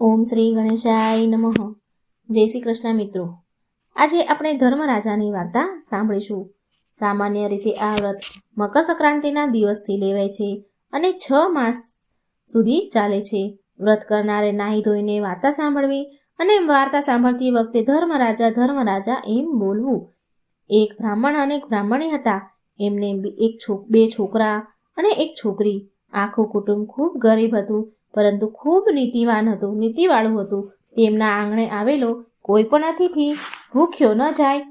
ઓમ શ્રી ગણેશાય નમઃ. જય શ્રી કૃષ્ણ મિત્રો. આજે આપણે ધર્મરાજાની વાર્તા સાંભળીશું. સામાન્ય રીતે આ વ્રત મકર સંક્રાંતિના દિવસથી લેવાય છે અને છ માસ સુધી ચાલે છે. વ્રત કરનારે નાહી ધોઈને વાર્તા સાંભળવી અને વાર્તા સાંભળતી વખતે ધર્મરાજા ધર્મરાજા એમ બોલવું. એક બ્રાહ્મણ અને બ્રાહ્મણી હતા. એમને એક બે છોકરા અને એક છોકરી. આખું કુટુંબ ખૂબ ગરીબ હતું, પરંતુ ખૂબ નીતિવાન હતું, નીતિવાળું હતું. તેમના આંગણે આવેલો કોઈ પણ અતિથિ ભૂખ્યો ન જાય,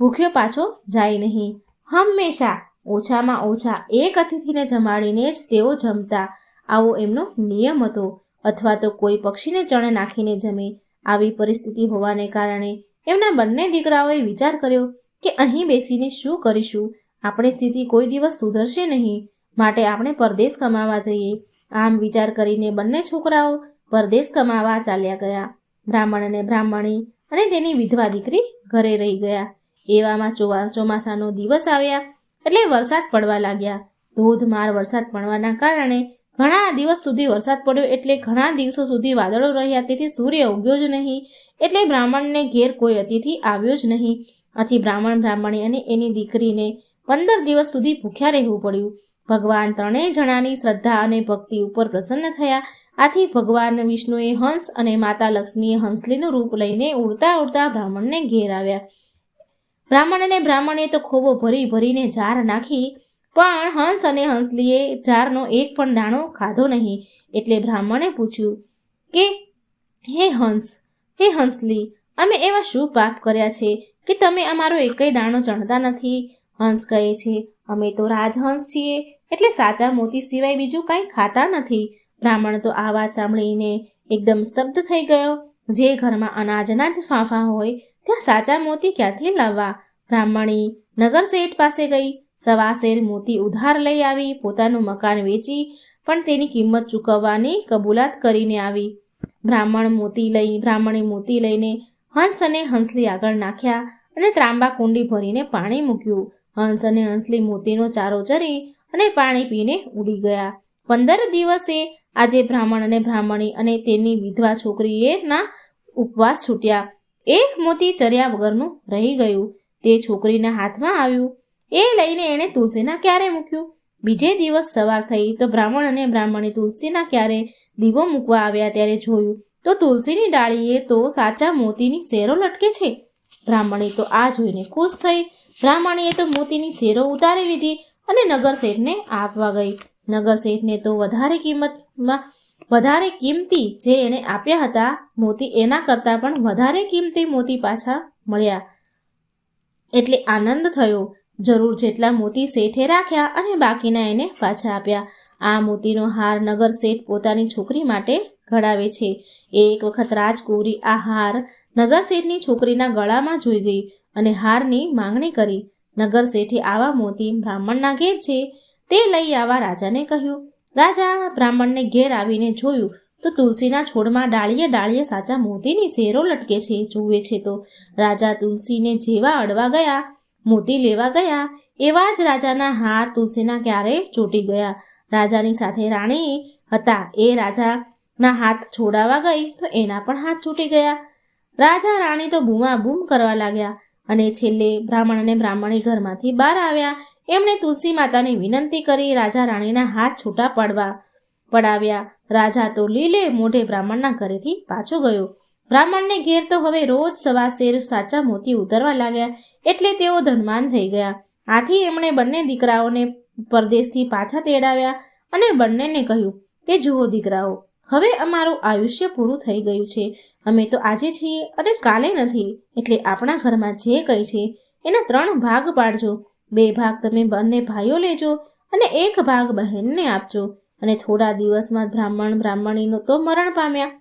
ભૂખ્યો પાછો જાય નહીં. હંમેશા ઓછામાં ઓછા એક અતિથિને જમાડીને જ તેઓ જમતા. આવો એમનો નિયમ હતો. અથવા તો કોઈ પક્ષીને ચણે નાખીને જમે. આવી પરિસ્થિતિ હોવાને કારણે એમના બંને દીકરાઓએ વિચાર કર્યો કે અહીં બેસીને શું કરીશું? આપણી સ્થિતિ કોઈ દિવસ સુધરશે નહીં. માટે આપણે પરદેશ કમાવા જઈએ. આમ વિચાર કરીને બંને છોકરાઓ પરદેશ કમાવા ચાલ્યા ગયા. બ્રાહ્મણ અને બ્રાહ્મણી અને તેની વિધવા દીકરી ઘરે રહી ગયા. એવામાં ચોમાસાનો દિવસ આવ્યા એટલે વરસાદ પડવા લાગ્યા. ધોધમાર વરસાદ પડવાના કારણે ઘણા દિવસ સુધી વરસાદ પડ્યો એટલે ઘણા દિવસો સુધી વાદળો રહ્યા. તેથી સૂર્ય ઉગ્યો જ નહીં એટલે બ્રાહ્મણને ઘેર કોઈ અતિથિ આવ્યો જ નહીં. આથી બ્રાહ્મણ, બ્રાહ્મણી અને એની દીકરીને પંદર દિવસ સુધી ભૂખ્યા રહેવું પડ્યું. ભગવાન ત્રણેય જણાની શ્રદ્ધા અને ભક્તિ ઉપર પ્રસન્ન થયા. આથી ભગવાન વિષ્ણુએ હંસ અને માતા લક્ષ્મીએ હંસલીનું રૂપ લઈને ઉડતા ઉડતા બ્રાહ્મણને ઘેર આવ્યા. બ્રાહ્મણ અને બ્રાહ્મણે તો ખોબો ભરી ભરીને જાર નાખી, પણ હંસ અને હંસલીએ જારનો એક પણ દાણો ખાધો નહીં. એટલે બ્રાહ્મણે પૂછ્યું કે, હે હંસ, હે હંસલી, અમે એવા શું પાપ કર્યા છે કે તમે અમારો એકય દાણો ચણતા નથી? હંસ કહે છે, અમે તો રાજહંસ છીએ એટલે સાચા મોતી સિવાય બીજું કાંઈ ખાતા નથી. બ્રાહ્મણ તો આ વાત સાંભળીને એકદમ સ્તબ્ધ થઈ ગયો. જે ઘરમાં અનાજના જ ફાંફા હોય, ત્યાં સાચા મોતી ક્યાંથી લાવવા? બ્રાહ્મણી નગર શેઠ પાસે ગઈ. સવા શેર મોતી ઉધાર લઈ આવી, પોતાનું મકાન વેચી, પણ તેની કિંમત ચૂકવવાની કબૂલાત કરીને આવી. બ્રાહ્મણ મોતી લઈ, બ્રાહ્મણે મોતી લઈને હંસ અને હંસલી આગળ નાખ્યા અને ત્રાંબા કુંડી ભરીને પાણી મૂક્યું. હંસ અને હંસલી મોતીનો ચારો ચરી અને પાણી પીને ઉડી ગયા. પંદર દિવસે આજે બ્રાહ્મણ અને બ્રાહ્મણી અને તેની વિધવા છોકરીએ ના ઉપવાસ છૂટ્યા. એક મોતી ચર્યા વગરનું રહી ગયું. તે છોકરીના હાથમાં આવ્યું. એ લઈને એણે તુલસીના ક્યારે મૂક્યું? બીજે દિવસ સવાર થઈ તો બ્રાહ્મણ અને બ્રાહ્મણી તુલસીના ક્યારે દીવો મૂકવા આવ્યા ત્યારે જોયું. તો તુલસીની ડાળીએ તો સાચા મોતીની શેરો લટકે છે. બ્રાહ્મણી તો આ જોઈને ખુશ થઈ. બ્રાહ્મણીએ તો મોતીની શેરો ઉતારી લીધી. અને નગર શેઠને આપવા ગઈ. નગર શેઠને તો વધારે કિંમતમાં, વધારે કિંમતી જે એણે આપ્યા હતા, મોતી એના કરતાં પણ વધારે કિંમતી મોતી પાછા મળ્યા. એટલે આનંદ થયો. જરૂર જેટલા મોતી શેઠે રાખ્યા અને બાકીના એને પાછા આપ્યા. આ મોતીનો હાર નગર શેઠ પોતાની છોકરી માટે ઘડાવે છે. એક વખત રાજકુંવરી આ હાર નગર શેઠની છોકરીના ગળામાં જોઈ ગઈ અને હારની માંગણી કરી. નગર શેઠે આવા મોતી બ્રાહ્મણના ઘેર છે તે લઈ આવવા રાજાને કહ્યું, રાજા, બ્રાહ્મણને ઘેર આવીને જોયું તો તુલસીના છોડમાં ડાળીએ ડાળીએ સાચા મોતીની શેરો લટકે છે, જુએ છે તો. રાજા તુલસીને જેવા અડવા ગયા, મોતી લેવા ગયા, એવા જ રાજાના હાથ તુલસીના ક્યારે ચોટી ગયા. રાજાની સાથે રાણી હતા, એ રાજાના હાથ છોડાવા ગઈ તો એના પણ હાથ છૂટી ગયા. રાજા, રાણી તો બૂમા બૂમ કરવા લાગ્યા. અને છેલ્લે બ્રાહ્મણ અને બ્રાહ્મણી ઘરમાંથી બહાર આવ્યા. એમણે તુલસી માતાને વિનંતી કરી રાજા રાણીના હાથ છૂટા પાડવા પડાવ્યા. રાજા તો લીલે મોઢે બ્રાહ્મણના ઘરેથી પાછો ગયો. બ્રાહ્મણને ઘેર તો હવે રોજ સવા શેર સાચા મોતી ઉતરવા લાગ્યા, એટલે તેઓ ધનવાન થઈ ગયા. આથી એમણે બંને દીકરાઓને પરદેશથી પાછા તેડાવ્યા અને બંનેને કહ્યું કે જુઓ દીકરાઓ હવે અમારું આયુષ્ય પૂરું થઈ ગયું છે. અમે તો આજે છીએ અને કાલે નથી. એટલે આપણા ઘરમાં જે કંઈ છે, એના ત્રણ ભાગ પાડજો. બે ભાગ તમે બંને ભાઈઓ લેજો અને એક ભાગ બહેનને આપજો. અને થોડા દિવસમાં બ્રાહ્મણ બ્રાહ્મણીનો તો મરણ પામ્યા.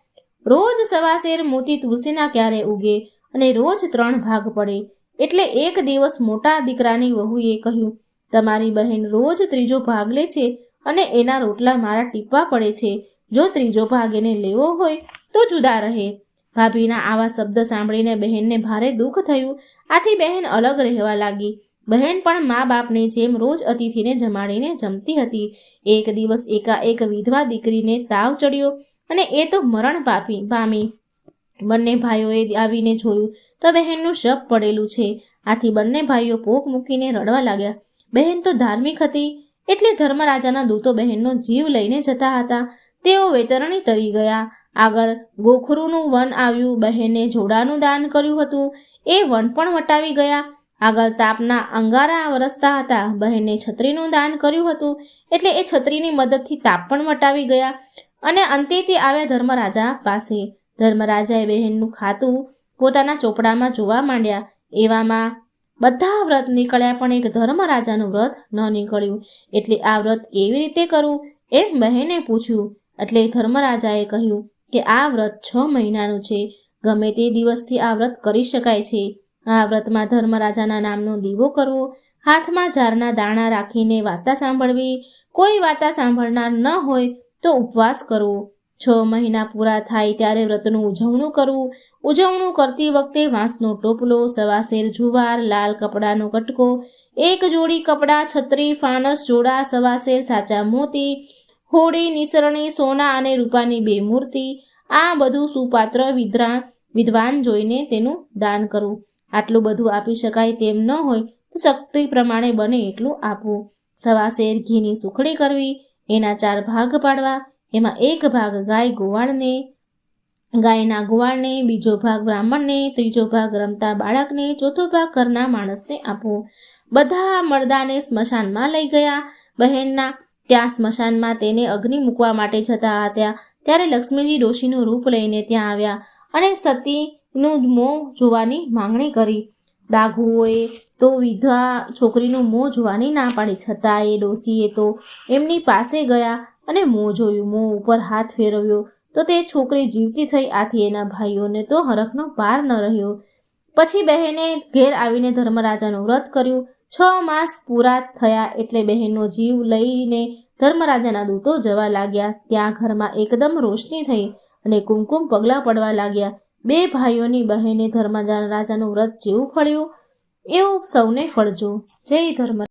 રોજ સવાસેર મોતી તુલસીના ક્યારે ઉગે અને રોજ ત્રણ ભાગ પડે. એટલે એક દિવસ મોટા દીકરાની વહુએ કહ્યું, તમારી બહેન રોજ ત્રીજો ભાગ લે છે અને એના રોટલા મારા ટીપવા પડે છે. જો ત્રીજો ભાગ એને લેવો હોય તો જુદા રહે. ભાભીના આવા શબ્દ સાંભળીને બહેનને ભારે દુઃખ થયું. આથી બહેન અલગ રહેવા લાગી. બહેન પણ મા બાપની જેમ રોજ અતિથિને જમાડીને જમતી હતી. એક દિવસ એકાએક વિધવા દીકરીને તાવ ચડ્યો અને એ તો મરણ પાપી પામી. બંને ભાઈઓએ આવીને જોયું તો બહેનનું શબ પડેલું છે. આથી બંને ભાઈઓ પોક મૂકીને રડવા લાગ્યા. બહેન તો ધાર્મિક હતી, એટલે ધર્મરાજાના દૂતો બહેનનો જીવ લઈને જતા હતા. તેઓ વેતરણી તરી ગયા. આગળ ગોખરુનું વન આવ્યું. બહેને જોડાનું દાન કર્યું હતું. એ વન પણ વટાવી ગયા. આગળ તાપના અંગારા વરસતા હતા. બહેને છત્રીનું દાન કર્યું હતું. એટલે એ છત્રીની મદદથી તાપ પણ વટાવી ગયા. અને અંતે તે આવ્યા ધર્મરાજા પાસે. ધર્મરાજાએ બહેનનું ખાતું પોતાના ચોપડામાં જોવા માંડ્યા. એવામાં બધા વ્રત નીકળ્યા પણ એક ધર્મરાજાનું વ્રત ન નીકળ્યું. એટલે આ વ્રત કેવી રીતે કરવું એમ બહેને પૂછ્યું. એટલે ધર્મરાજાએ કહ્યું કે આ વ્રત છ મહિનાનું છે. ગમે તે દિવસથી આ વ્રત કરી શકાય છે. આ વ્રતમાં ધર્મરાજાના નામનો દીવો કરવો, હાથમાં ઝારના દાણા રાખીને વાર્તા સાંભળવી, કોઈ વાર્તા સાંભળનાર ન હોય તો ઉપવાસ કરવો. છ મહિના પૂરા થાય ત્યારે વ્રતનું ઉજવણું કરવું. ઉજવણું કરતી વખતે વાંસનો ટોપલો, સવાસેર જુવાર, લાલ કપડાનો કટકો, એક જોડી કપડાં, છત્રી, ફાનસ, જોડા, સવાસેર સાચા મોતી હોડી નિસરણી, સોના અને રૂપાની બે મૂર્તિ, આ બધું સુપાત્ર વિદ્રા, વિદ્વાન જોઈને તેનું દાન કરવું. આટલું બધું આપી શકાય તેમ ન હોય તો શક્તિ પ્રમાણે બને એટલું આપવું. સવાસેર ઘીની સુખડી કરવી, એના ચાર ભાગ પાડવા, એમાં એક ભાગ ગાય ગોવાળને, ગાયના ગોવાળને, બીજો ભાગ બ્રાહ્મણને, ત્રીજો ભાગ રમતા બાળકને, ચોથો ભાગ ઘરના માણસને આપવો. બધા મર્દાને સ્મશાનમાં લઈ ગયા. બહેનના ત્યાં સ્મશાનમાં તેને અગ્નિ મૂકવા માટે જતા હતા. ત્યારે લક્ષ્મીજી ડોશીનું રૂપ લઈને ત્યાં આવ્યા અને સતીનું મોં જોવાની માંગણી કરી. ડાઘુઓએ તો વિધવા છોકરીનું મોં જોવાની ના પાડી. છતાં એ ડોશીએ તો એમની પાસે ગયા અને મોં જોયું. મોં ઉપર હાથ ફેરવ્યો તો તે છોકરી જીવતી થઈ. આથી એના ભાઈઓને તો હરખનો પાર ન રહ્યો. પછી બહેને ઘેર આવીને ધર્મરાજાનું વ્રત કર્યું. છ માસ પૂરા થયા એટલે બહેનનો જીવ લઈને ધર્મરાજાના દૂતો જવા લાગ્યા. ત્યાં ઘરમાં એકદમ રોશની થઈ અને કુમકુમ પગલાં પડવા લાગ્યા. બે ભાઈઓની બહેને ધર્મરાજાનું વ્રત જેવું ફળ્યું. એવું સૌને ફળજો. જય ધર્મ